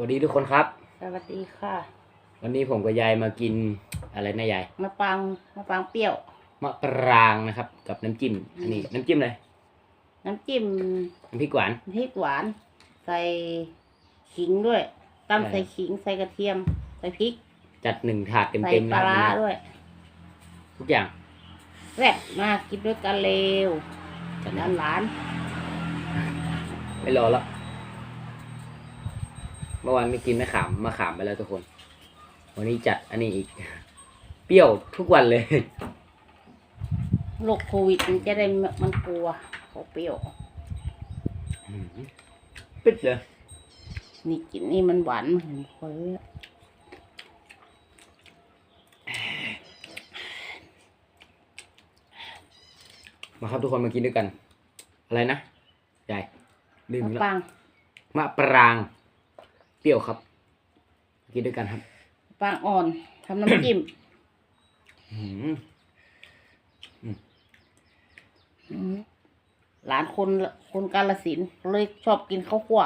วัสดีทุกคนครับ สวัสดีค่ะ วันนี้ผมกับยายมากินอะไรนะยายมะปรางมะปรางเปรี้ยวมะปรางนะครับ กับน้ำจิ้มอันนี้น้ำจิ้มเลยน้ำจิ้มน้ำพริกหวานพริกหวาน ใส่ขิงด้วยตำใช่ใส่ขิงใส่กระเทียม ใส่พริก จัดหนึ่งถาดใส่เต็มๆปนะลาครับร้าวันนี้ด้วย ทุกอย่างแซ่บมากกินด้วยกันเร็วจัดหนะลานหลาน ไม่รอแล้ว เมื่อวานไม่กินมะขามมะขามไปแล้วทุกคน วันนี้จัดอันนี้อีก เปรี้ยวทุกวันเลยโรคโควิดมันจะได้ไม่มันกลัวเขาเปรี้ยวปิดเลยนี่กินนี่มันหวานมันเห็นคนเลยอะมาครับทุกคนมากินด้วยกัน อะไรนะยายลืมมะอีกปแล้วรางมะปรางเป รี้ยวครับ กินด้วยกันครับมะปรางอ่อนทำน้ำจิ้มอืมอืมหลานคนคนกาลสินธุ์เลยชอบกินข้าวคั่ว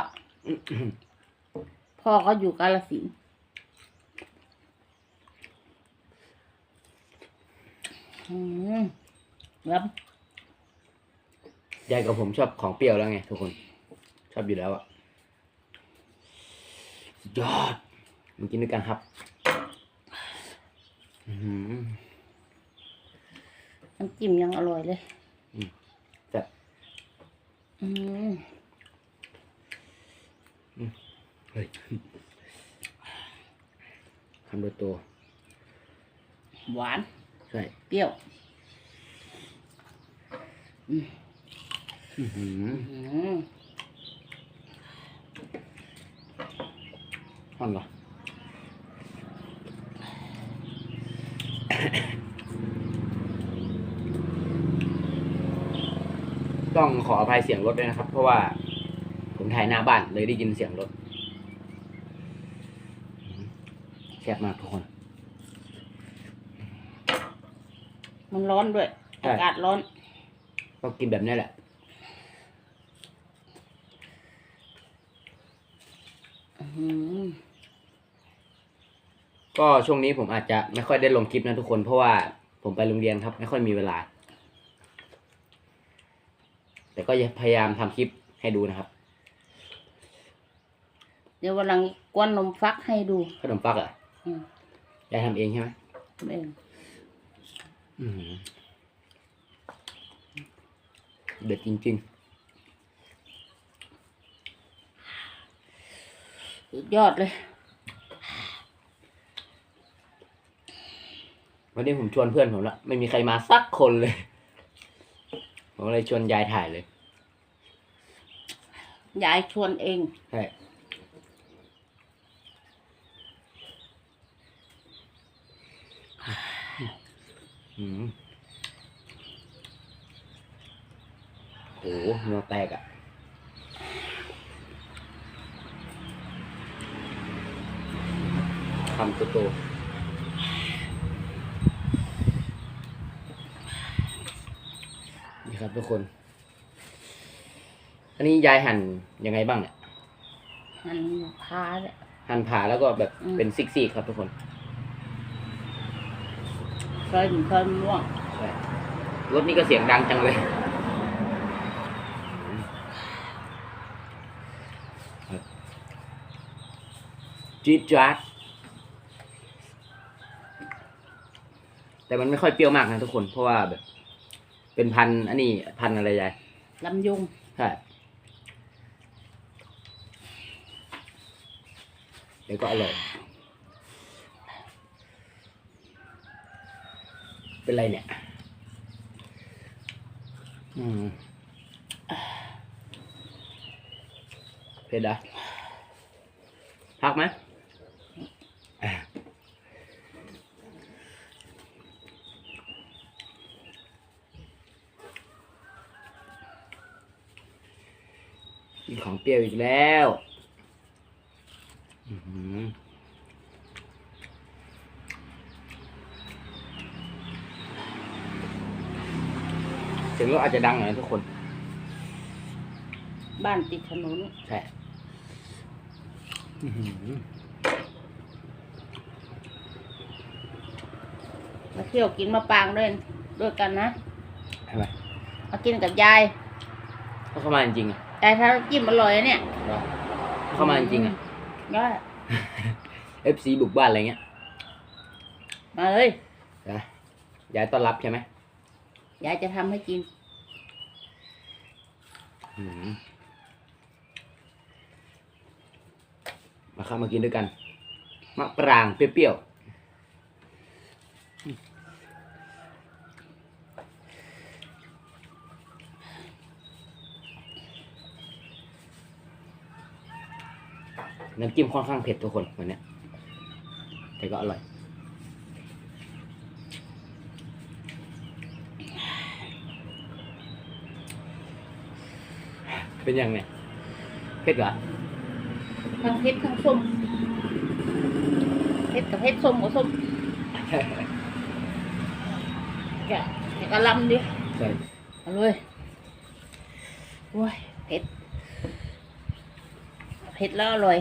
พ่อเขาอยู่กาลสินธุ์อืมแล้วยายกับผมชอบของเปรี้ยวแล้วไงทุกคน ชอบอยู่แล้วอะสุด ยอดมากินด้วยกันครับอื้อหือน้ำจิ้มยังอร่อยเลยแซ่บอืมเฮ้ยคำโตโตหวาน ใช่ เปรี้ยว อื้อหืออื มห่อนเหรอต้องขออภัยเสียงรถด้วยนะครับ เพราะว่า ผมถ่ายหน้าบ้านเลยได้ยินเสียงรถแซ่บมากทุกคน มันร้อนด้วย ใช่ อากาศร้อน ก็กินแบบนี้แหละ อืม ก็ช่วงนี้ผมอาจจะไม่ค่อยได้ลงคลิปนะทุกคน เพราะว่าผมไปโรงเรียนครับ ไม่ค่อยมีเวลา แต่ก็พยายามทำคลิปให้ดูนะครับ เดี๋ยววันหลังกวนนมฟักให้ดูขนมปักเหรอะอืมยายทำเองใช่ไหมเองอืมเด็ดจริงสุดยอดเลย วันนี้ผมชวนเพื่อนผมละไม่มีใครมาสักคนเลย ผมเลยชวนยายถ่ายเลย ยายชวนเอง ใช่ อืมโหเนื้อแตกอะคำโตๆนี่ครับ ทุกคน อันนี้ยายหั่นยังไงบ้างเนี่ย มันพาเลยหั่นผ่าแล้วก็แบบอืม เป็นซิกซี่ครับทุกคนซอยหนึ่งซอยม่วงใช่รถนี่ก็เสียงดังจังเลยจี๊ดจ๊าดแต่มันไม่ค่อยเปรี้ยวมากนะทุกคน เพราะว่าแบบ เป็นพันธุ์อันนี้พันธุ์อะไรยายลำยุงใช่เดี๋ยวก็อร่อย เป็นไรเนี่ย อืมเผ็ดเหรอะพักไหมอะกินของ เปรี้ยวอีกแล้วอื้อหือเสียงรถอาจจะดังหน่อยนะทุกคน บ้านติดถนนใช่อื้อหือมาเที่ยวกินมะปรางด้วยด้วยกันนะทำไมมากินกับยายถ้าเข้ามาจริงๆอะ ยายทำน้ำจิ้มอร่อยนะเนี่ยเหรอถ้าเข้ามาจริงๆอะยอด FC บุกบ้านอะไรเงี้ยมาเลย นะยายต้อนรับใช่ไหมยายจะทำให้กิน อื้อหือมาเข้ามากินด้วยกันมะปรางเปรี้ยวๆ น้ำจิ้มค่อนข้างเผ็ดทุกคนวันเนี้ยแต่ก็อร่อย เป็นยังไงเผ็ดเหรอทั้งเผ็ดทั้งส้มเผ็ดกับเผ็ดส้มกับส้มแกะแกะกระหลำดิใช่เอาเลยโอ้ยเผ็ดเผ็ดแล้วอร่อย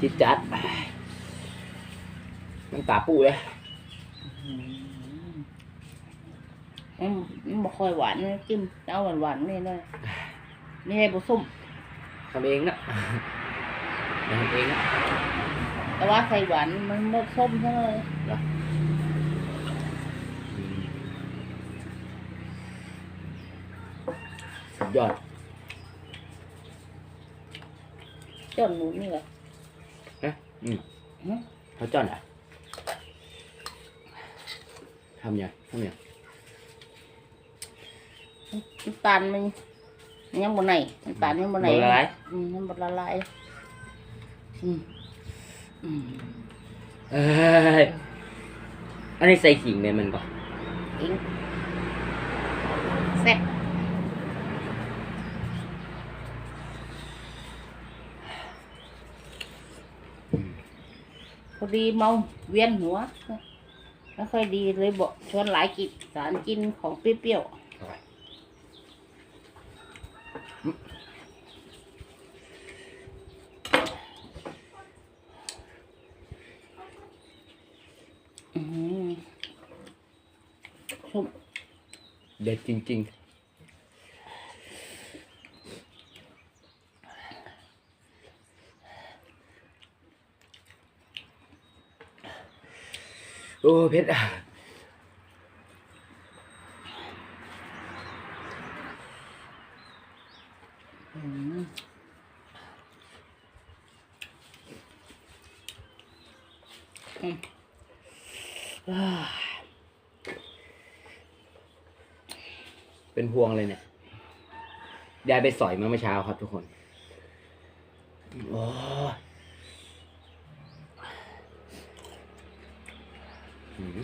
จิตจัดน้ำตาปูเลยอืมมันบ่ค่อยหวานนะจิ้มเอาหวานหวานๆนี่เลยนี่ให้บุส้มทำเองนะทำเองนะแต่ว่าใส่หวานมันหมดส้มทั้งเลยอืมสุด ยอดจ้อนหมูนี่เหรอนะอืมหึเขาจ้อนอะทำยังทำยังน้ำตาลมันมันยังบนไหนน้ำตาลยังบนไหนละลายอืมมันบนละลายอืมอืมเอ้ยอันนี้ใส่ขิงเนี่ยมันก็อิงแซ่บ พอดีเมาเวียนหัวไม่ค่อยดีเลยบอกชวนหลายกินสารกินของเปรี้ยวๆอืมส้มเด็ดจริง ๆ อ้เผ็ดอะอืมอืมอ่าเป็นพวงเลยเนี่ยยายไปสอยมาเมื่อเช้าครับทุกคน โอ้ยหืม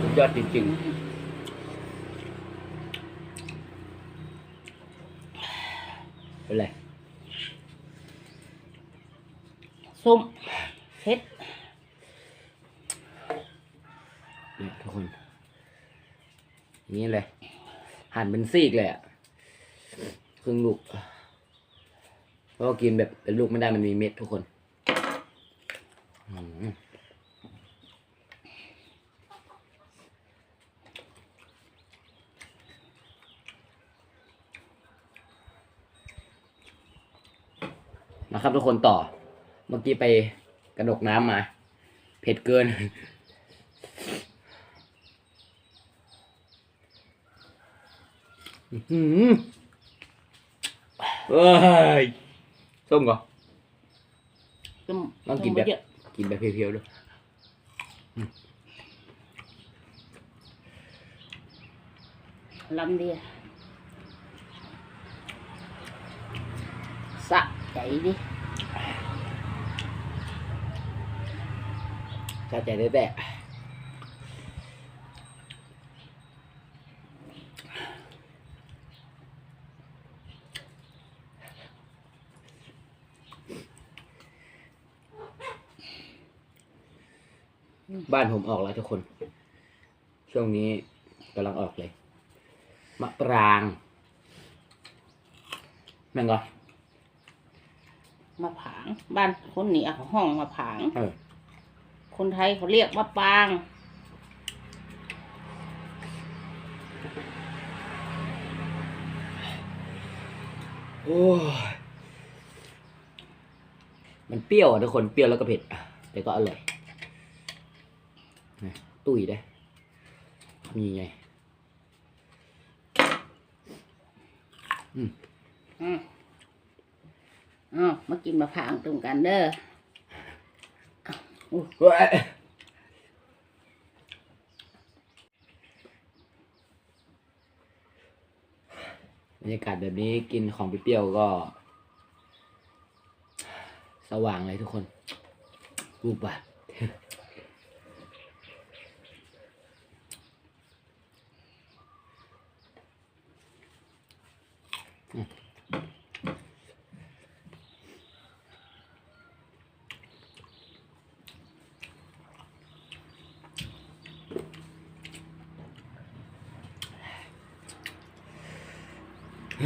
สุด ยอดจริงๆเป็นไรส้มเผ็ดเนี่ยทุกคนอย่างนี้เลย หั่นเป็นซีกเลยอะครึ่งลูกเพราะว่ากินแบบเป็นลูกไม่ได้มันมีเม็ดทุกคน อืม มาครับทุกคนต่อ เมื่อกี้ไปกระดกน้ำมา เผ็ดเกิน อื้อหือเอ้ยส้มก่อนส้มลองกินแบบส้มเยอะกินแบบเพียวๆด้วยลำเดียวสะใจดิ ชาใจได้แต่บ้านผมออกแล้วทุกคน ช่วงนี้กำลังออกเลย มะปรางแม่งก็ มะผาง บ้านคนเหนียเขาห้องมะผาง เออคนไทยเขาเรียกมะปราง โอ้ยมันเปรี้ยวอะทุกคนเปรี้ยวแล้วก็เผ็ดอะแต่ก็อร่อยนะตุ้ยได้มีไง อืมอ้ อ๋อมากินมะผาวตรงกันเด้ออ้าวอุ๊ยเฮ้ยบรรยากาศแบบนี้กินของเปรี้ยวก็ สว่างเลยทุกคนรูปอะ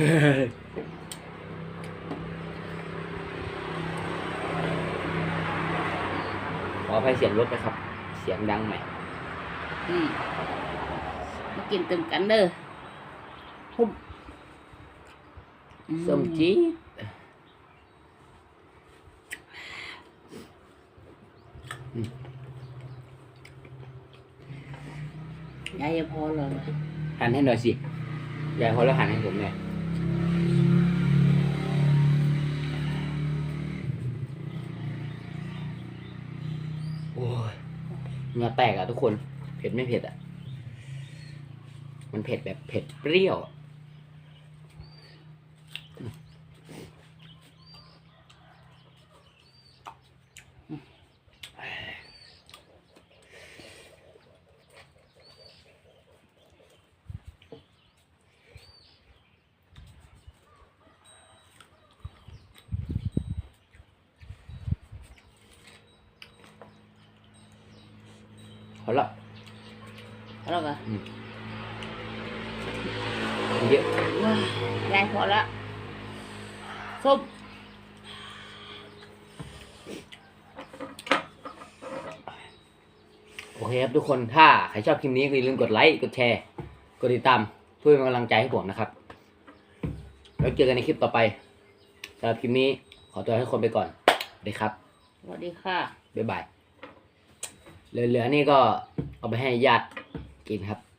ขออภัยเสียงรถนะครับ เสียงดังไหมอืมมากินตึงกันเด้อหุ่มอืส้มจี๊ดยายจะพอเลยหันให้หน่อยสิยายพอแล้วหันให้ผมหน่อยโอ้ย เนื้อแตกอะทุกคน เผ็ดไม่เผ็ดอะมันเผ็ดแบบเผ็ดเปรี้ยว อะเอาละแล้วก็เยอะว้ายยายพอละส้มโอเคครับทุกคนถ้าใครชอบคลิปนี้ก็อย่าลืมกดไลค์กดแชร์กดติดตามเพื่อเป็นกำลังใจให้ผมนะครับ แล้วเจอกันในคลิปต่อไปสำหรับคลิปนี้ขอตัวให้คนไปก่อนสวัสดีครับ สวัสดีค่ะ บ๊ายบาย เหลือๆนี่ก็เอาไปให้ญาติกินครับ